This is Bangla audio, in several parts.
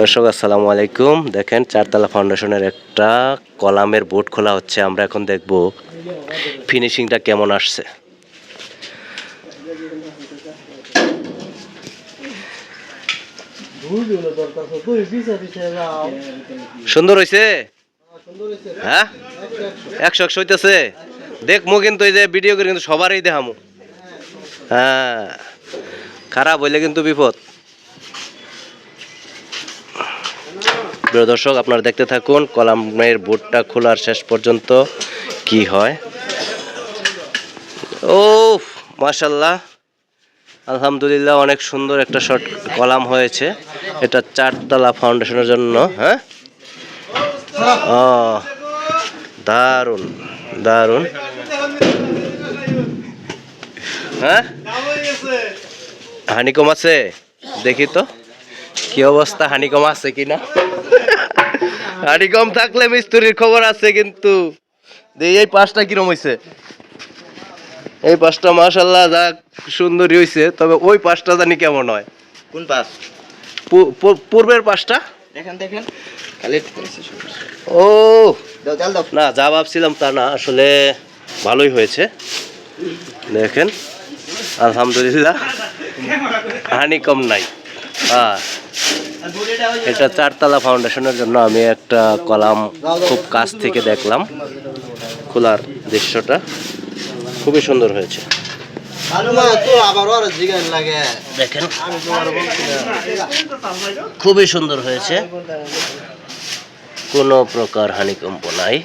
দর্শক, আসসালামু আলাইকুম। দেখেন, চারতলা ফাউন্ডেশনের একটা কলামের বোর্ড খোলা হচ্ছে, আমরা এখন দেখব ফিনিশিংটা কেমন আসছে। সুন্দর হয়েছে হ্যাঁ? একশো একশো হইতেছে। দেখমু কিন্তু এই যে ভিডিও করে কিন্তু সবারই দেখামু। হ্যাঁ। খারাপ হইলে কিন্তু বিপদ। প্রিয় দর্শক, আপনারা দেখতে থাকুন কলামের বোর্ডটা খোলার শেষ পর্যন্ত কি হয়। ও মাশাল্লাহ আলহামদুলিল্লাহ, অনেক সুন্দর একটা শর্ট কলাম হয়েছে। এটা চারতলা ফাউন্ডেশনের জন্য হ্যাঁ? ও, দারুণ দারুণ। হ্যাঁ? হানিকম আছে? দেখি তো, কি অবস্থা, হানিকম আছে কিনা? হানিকম থাকলে মিস্ত্রির খবর আছে কিন্তু। এই পাঁচটা কিরম হইছে? এই পাঁচটা মাশাল্লাহ যা সুন্দরী হইছে তবে ওই পাঁচটা জানি কেমন হয়। কোন পাস পূ- পূ- পূর্বের দেখেন দেখেন। ও! না যা ভাবছিলাম তা না আসলে ভালোই হয়েছে। দেখেন আলহামদুলিল্লাহ। হানি কম নাই। হ্যাঁ এটা চারতলা ফাউন্ডেশনের জন্য আমি একটা কলাম খুব কাছ থেকে দেখলাম। খোলার দৃশ্যটা খুবই সুন্দর হয়েছে। দেখেন, খুবই সুন্দর হয়েছে। কোনো প্রকার হানিকম্প নাই।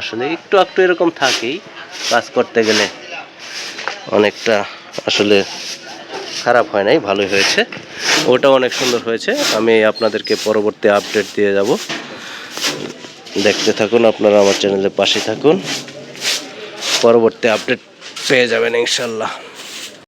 আসলে একটু একটু এরকম থাকেই, কাজ করতে গেলে অনেকটা আসলে খারাপ হয় নাই, ভালোই হয়েছে। ওটা অনেক সুন্দর হয়েছে। আমি আপনাদেরকে পরবর্তী আপডেট দিয়ে যাব। দেখতে থাকুন, আপনারা আমার চ্যানেলের পাশে থাকুন। পরবর্তী আপডেট পেয়ে যাবেন ইনশাল্লাহ।